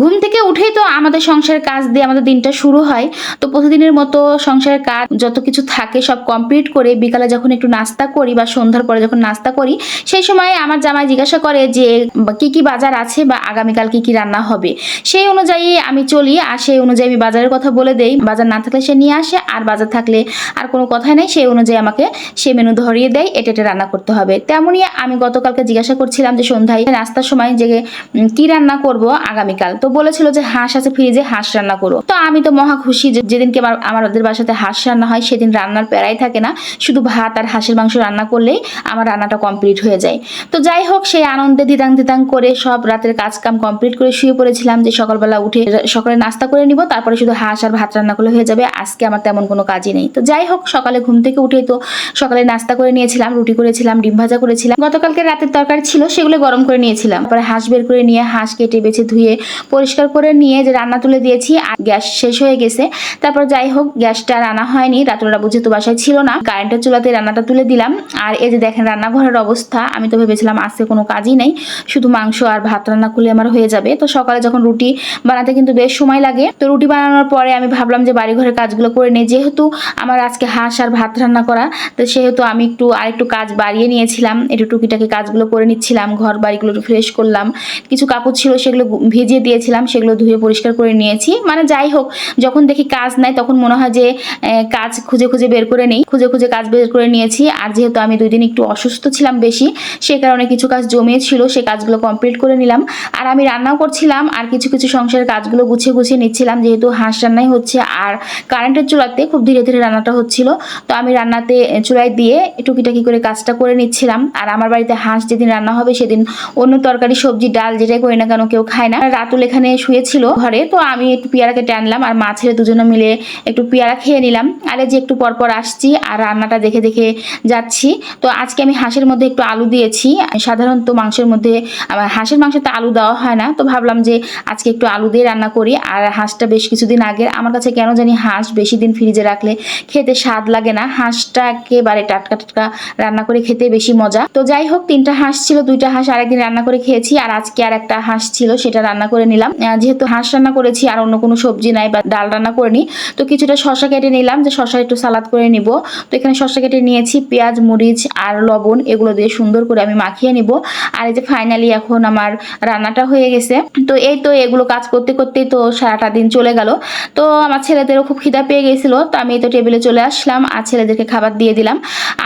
ঘুম থেকে উঠেই তো আমাদের সংসারের কাজ দিয়ে আমাদের দিনটা শুরু হয়। তো প্রতিদিনের মতো সংসারের কাজ যত কিছু থাকে সব কমপ্লিট করে বিকালে যখন একটু নাস্তা করি বা সন্ধ্যার পরে যখন নাস্তা করি, সেই সময় আমার জামাই জিজ্ঞাসা করে যে কি কি বাজার আছে বা আগামীকাল কি কি রান্না হবে? সেই অনুযায়ী আমি চলি আর সেই অনুযায়ী আমি বাজারের কথা বলে দেই। বাজার না থাকলে সে নিয়ে আসে আর বাজার থাকলে আর কোনো কথাই নেই। সেই অনুযায়ী আমাকে সে মেনু ধরিয়ে দেয়, এটা এটা রান্না করতে হবে। তেমনই আমি গতকালকে জিজ্ঞাসা করছিলাম যে সন্ধ্যায় নাস্তার সময় যে কি রান্না করব আগামীকাল? তো বলেছিল যে হাঁস আছে, ফ্রিজে হাঁস রান্না করো। তো আমি তো মহা খুশি যেদিনকে আমাদের বাসাতে হাঁস রান্না হয়, সেদিন রান্নার প্যারাই থাকে না। শুধু ভাত আর হাঁসের মাংস রান্না করলেই আমার রান্নাটা কমপ্লিট হয়ে যায়। তো যাই হোক, সেই আনন্দে দিতাং দিতাং করে সব রাতের কাজ কাম কমপ্লিট করে শুয়ে পড়েছিলাম যে সকালবেলা উঠে সকালে নাস্তা করে নিব, তারপরে শুধু হাঁস আর ভাত রান্না করলে হয়ে যাবে। আজকে আমার তেমন কোনো কাজই নেই। তো যাই হোক, সকালে ঘুম থেকে উঠে তো সকালে নাস্তা করে নিয়েছিলাম, রুটি করেছিলাম, ডিম ভাজা করেছিলাম। গতকালকে রাতের তরকারি ছিল, সেগুলো গরম করে নিয়েছিলাম। তারপরে হাঁস বের করে নিয়ে হাঁস কেটে বেছে ধুয়ে পরিষ্কার করে নিয়ে যে রান্না তুলে দিয়েছি, আর গ্যাস শেষ হয়ে গেছে। তারপর যাই হোক, গ্যাসটা রান্না হয়নি রাত্রটা বুঝে তো বাসায় ছিল না। কারেন্টের চুলাতে রান্নাটা তুলে দিলাম। আর এই যে দেখেন রান্নাঘরের অবস্থা, আমি তো ভেবেছিলাম আজকে কোনো কাজই নেই, শুধু মাংস আর ভাত রান্না করলে আমার হয়ে যাবে। তো সকালে যখন রুটি বানাতে কিন্তু বেশ সময় লাগে। তো রুটি বানানোর পরে আমি ভাবলাম যে বাড়ি ঘরের কাজগুলো করে নিই। যেহেতু আমার আজকে হাঁস আর ভাত রান্না করা, তো সেহেতু আমি একটু আরেকটু কাজ বাড়িয়ে নিয়েছিলাম। একটু টুকিটাকি কাজগুলো করে নিচ্ছিলাম ঘর বাড়িগুলো ফ্রেশ করলাম। কিছু কাপড় ছিল, সেগুলো ভিজিয়ে ভিজিয়ে দিয়েছিলাম সেগুলো ধুয়ে পরিষ্কার করে নিয়েছি। মানে যাই হোক, যখন দেখি কাজ নাই, তখন মনে হয় যে কাজ খুঁজে খুঁজে বের করে নেই। খুঁজে খুঁজে কাজ বের করে নিয়েছি। আর যেহেতু আমি দুই দিন একটু অসুস্থ ছিলাম বেশি, সে কারণে কিছু কাজ জমিয়েছিল, সে কাজগুলো কমপ্লিট করে নিলাম। আর আমি রান্নাও করছিলাম, আর কিছু কিছু সংসারের কাজগুলো গুছিয়ে গুছিয়ে নিচ্ছিলাম, যেহেতু হাঁস রান্নাই হচ্ছে। আর কারেন্টের চুলাতে খুব ধীরে ধীরে রান্নাটা হচ্ছিল। তো আমি রান্নাতে চুলায় দিয়ে টুকিটাকি করে কাজটা করে নিচ্ছিলাম। আর আমার বাড়িতে হাঁস যেদিন রান্না হবে, সেদিন অন্য তরকারি, সবজি, ডাল, যেটাই করি না কেন, কেউ খায় না। রাতুল এখানে শুয়েছিল ঘরে, তো আমি একটু পেয়ারাকে টানলাম আর মা ছেলে দুজনে মিলে একটু পেয়ারা খেয়ে নিলাম। আর যে একটু পরপর আসছি আর রান্নাটা দেখে দেখে যাচ্ছি। তো আজকে আমি হাঁসের মধ্যে একটু আলু দিয়েছি। সাধারণত মাংসের মধ্যে হাঁসের মাংসতে আলু দেওয়া হয় না, তো ভাবলাম যে আজকে একটু আলু দিয়ে রান্না করি। আর হাঁসটা বেশ কিছুদিন আগে আমার কাছে কেন জানি হাঁস বেশি দিন ফ্রিজে রাখলে খেতে স্বাদ লাগে না। হাঁসটা একেবারে টাটকা টাটকা রান্না করে খেতে বেশি মজা। তো যাই হোক, তিনটা হাঁস ছিল, দুইটা হাঁস আরেকদিন রান্না করে খেয়েছি। আর আজকে আর একটা হাঁস ছিল, সেটা রান্না করে নিলাম। যেহেতু হাঁস রান্না করেছি, আর অন্য কোনো সবজি নাই বা ডাল রান্না করিনি, তো কিছুটা শশা কেটে নিলাম, যে শশা একটু সালাদ করে নিব। তো এখানে শশা কেটে নিয়েছি, পেঁয়াজ, মরিচ আর লবণ, এগুলো দিয়ে সুন্দর করে আমি মাখিয়ে নিব। আর এই যে ফাইনালি এখন আমার রান্নাটা হয়ে গেছে, তো এই তো এগুলো কাজ করতে করতেই তো সারাটা দিন চলে গেল। তো আমার ছেলেদেরও খুব খিদা পেয়ে গেছিল, তো আমি তো টেবিলে চলে আসলাম, আর ছেলেদেরকে খাবার দিয়ে দিলাম।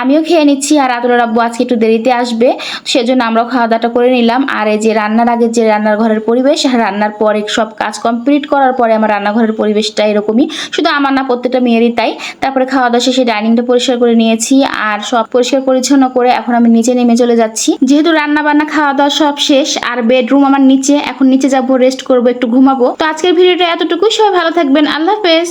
আমিও খেয়ে নিচ্ছি, আর আদুর আব্বু আজকে একটু দেরিতে আসবে, সেজন্য আমরাও খাওয়া দাওয়াটা করে নিলাম। আর এই যে রান্নার আগে যে রান্নার ঘরের পরিবেশ, আর রান্নার পরে সব কাজ কমপ্লিট করার পরে আমার রান্নাঘরের পরিবেশটা এরকমই। শুধু আমার না, প্রত্যেকটা মেয়েরই তাই। তারপরে খাওয়া দাওয়া শেষে ডাইনিংটা পরিষ্কার করে নিয়েছি আর সব পরিষ্কার পরিচ্ছন্ন করে এখন আমি নিচে নেমে চলে যাচ্ছি। যেহেতু রান্না বান্না খাওয়া দাওয়া সব শেষ আর বেডরুম আমার নিচে, এখন নিচে যাব রেস্ট করব, একটু ঘুমাবো। তো আজকের ভিডিওটা এতটুকুই। সবাই ভালো থাকবেন। আল্লাহ হাফেজ।